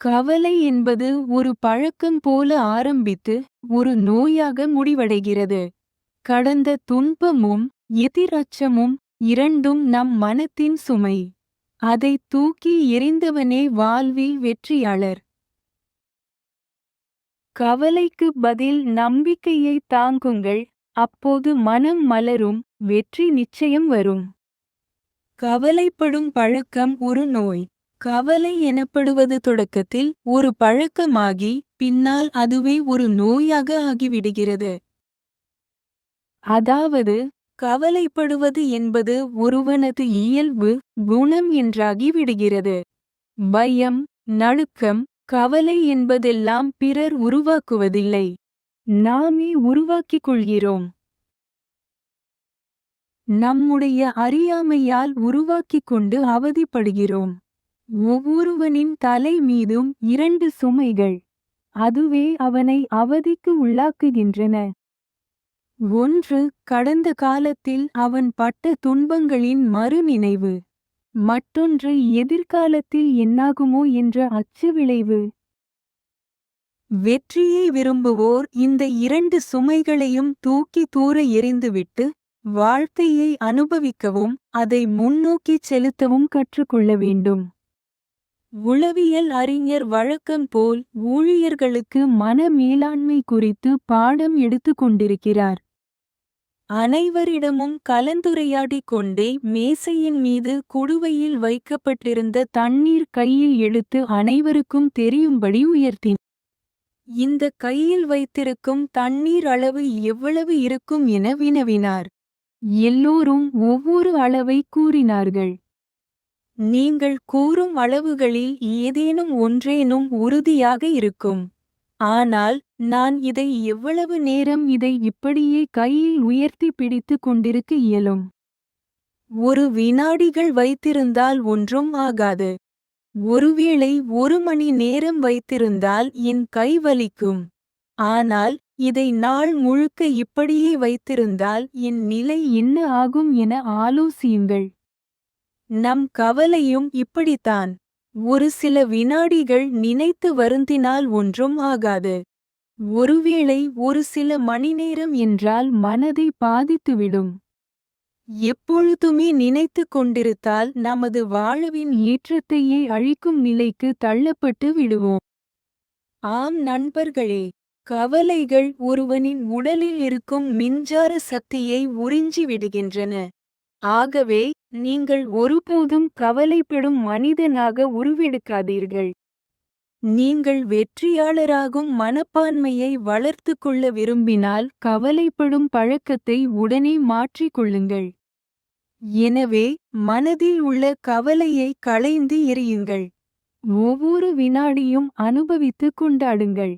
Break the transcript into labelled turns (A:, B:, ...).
A: கவலை என்பது ஒரு பழக்கம் போல ஆரம்பித்து ஒரு நோயாக முடிவடைகிறது. கடந்த துன்பமும் எதிரச்சமும் இரண்டும் நம் மனத்தின் சுமை. அதை தூக்கி எறிந்தவனே வாழ்வில் வெற்றியாளர். கவலைக்கு பதில் நம்பிக்கையை தாங்குங்கள். அப்போது மனம் மலரும் வெற்றி நிச்சயம் வரும். கவலைப்படும் பழக்கம் ஒரு நோய். கவலை எனப்படுவது தொடக்கத்தில் ஒரு பழக்கமாகி பின்னால் அதுவே ஒரு நோயாக ஆகிவிடுகிறது. அதாவது கவலைப்படுவது என்பது ஒருவனது இயல்பு குணம் என்றாகி விடுகிறது. பயம் நடுக்கம் கவலை என்பதெல்லாம் பிறர் உருவாக்குவதில்லை. நாமே உருவாக்கிக் கொள்கிறோம். நம்முடைய அறியாமையால் உருவாக்கிக் கொண்டு அவதிப்படுகிறோம். ஒவ்வொருவனின் தலை மீதும் இரண்டு சுமைகள். அதுவே அவனை அவதிக்கு உள்ளாக்குகின்றன. ஒன்று கடந்த காலத்தில் அவன் பட்ட துன்பங்களின் மறுநினைவு. மற்றொன்று எதிர்காலத்தில் என்னாகுமோ என்ற அச்சு விளைவு. வெற்றியை விரும்புவோர் இந்த இரண்டு சுமைகளையும் தூக்கி தூர எறிந்துவிட்டு. வாழ்க்கையை அனுபவிக்கவும் அதை முன்னோக்கிச் செலுத்தவும் கற்றுக்கொள்ள வேண்டும். உளவியல் அறிஞர் வழக்கம் போல் ஊழியர்களுக்கு மன மேலாண்மை குறித்து பாடம் எடுத்துக் கொண்டிருக்கிறார். அனைவரிடமும் கலந்துரையாடிக் கொண்டே மேசையின் மீது குடுவையில் வைக்கப்பட்டிருந்த தண்ணீர் கையில் எடுத்து அனைவருக்கும் தெரியும்படி உயர்த்தின் இந்த கையில் வைத்திருக்கும் தண்ணீர் அளவு எவ்வளவு இருக்கும் என வினவினார். எல்லோரும் ஒவ்வொரு அளவை கூறினார்கள். நீங்கள் கூறும் அளவுகளில் ஏதேனும் ஒன்றேனும் உறுதியாக இருக்கும். ஆனால் நான் இதை எவ்வளவு நேரம் இதை இப்படியே கையில் உயர்த்தி பிடித்துக் கொண்டிருக்க இயலும். ஒரு வினாடிகள் வைத்திருந்தால் ஒன்றும் ஆகாது. ஒருவேளை ஒரு மணி நேரம் வைத்திருந்தால் என் கை வலிக்கும். ஆனால் இதை நாள் முழுக்க இப்படியே வைத்திருந்தால் என் நிலை என்ன ஆகும் என ஆலோசியுங்கள். நம் கவலையும் இப்படித்தான். ஒரு சில வினாடிகள் நினைத்து வருந்தினால் ஒன்றும் ஆகாது. ஒருவேளை ஒரு சில மணிநேரம் என்றால் மனதை பாதித்துவிடும். எப்பொழுதுமே நினைத்துக் கொண்டிருந்தால் நமது வாழ்வின் ஏற்றத்தையே அழிக்கும் நிலைக்கு தள்ளப்பட்டு விடுவோம். ஆம் நண்பர்களே கவலைகள் ஒருவனின் உடலில் இருக்கும் மின்சார சக்தியை உறிஞ்சி விடுகின்றன. ஆகவே நீங்கள் ஒருபோதும் கவலைப்படும் மனிதனாக உருவெடுக்காதீர்கள். நீங்கள் வெற்றியாளராகும் மனப்பான்மையை வளர்த்துக் கொள்ள விரும்பினால் கவலைப்படும் பழக்கத்தை உடனே மாற்றிக் கொள்ளுங்கள். எனவே மனதில் உள்ள கவலையை களைந்து எறியுங்கள். ஒவ்வொரு வினாடியும் அனுபவித்துக் கொண்டாடுங்கள்.